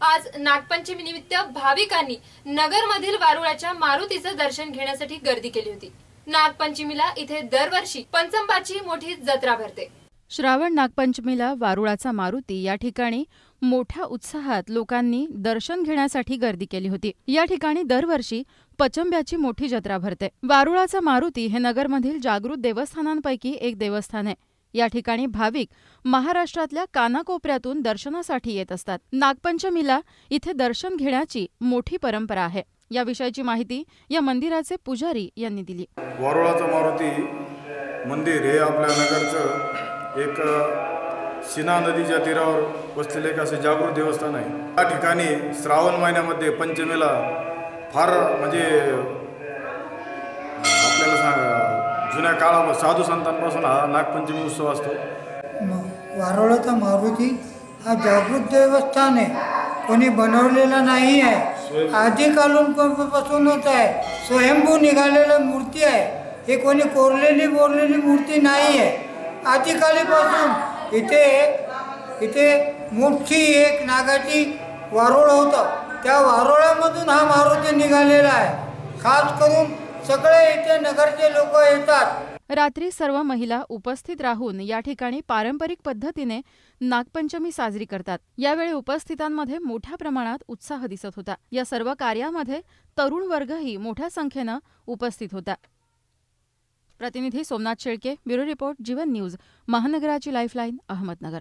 आज नागपंचमी निमित्त भाविकांनी नगरमधील वारुळाच्या मारुतीचं दर्शन घेण्यासाठी गर्दी केली होती. नागपंचमीला इथे दरवर्षी पंचंबाची मोठी जत्रा भरते. श्रावण नागपंचमीला वारुळाचा मारुती या ठिकाणी मोठ्या उत्साहात लोकांनी दर्शन घेण्यासाठी गर्दी केली होती. या ठिकाणी दरवर्षी पचंब्याची मोठी जत्रा भरते. वारुळाचा मारुती हे नगरमधील जागृत देवस्थानांपैकी एक देवस्थान आहे. या ठिकाणी भाविक महाराष्ट्रातल्या कानाकोपऱ्यातून दर्शनासाठी येत असतात. नागपंचमीला इथे दर्शन घेण्याची मोठी परंपरा आहे. याविषयीची माहिती या मंदिराचे पुजारी यांनी दिली. वारुळाचं मारुती मंदिर हे आपल्या नगरचं एक शिना नदीच्या तीरावर वसलेलं एक असं जागृत देवस्थान आहे. या ठिकाणी श्रावण महिन्यामध्ये पंचमीला फार म्हणजे जुन्या काळामध्ये साधू संतांपासून हा नागपंचमी उत्सव असतो. वारोळाचा मारुती हा जागृत देवस्थान आहे. कोणी बनवलेला नाही आहे. आधीकालून प- पासूनच आहे. स्वयंभू निघालेली मूर्ती आहे. हे कोणी कोरलेली बोरलेली मूर्ती नाही आहे. आधीकालीपासून इथे इथे मोठी एक नागाची वारोळ होतं. त्या वारोळामधून हा मारुती निघालेला आहे. खास करून सगळे इथे नगरचे लोक येतात. रात्री सर्व महिला उपस्थित राहून या ठिकाणी पारंपरिक पद्धतीने नागपंचमी साजरी करतात. यावेळी उपस्थितांमध्ये मोठ्या प्रमाणात उत्साह दिसत होता. या सर्व कार्यामध्ये तरुण वर्गही मोठ्या संख्येनं उपस्थित होता. प्रतिनिधी Somnath Shelke bureau report Jeevan news महानगराची lifeline Ahmednagar.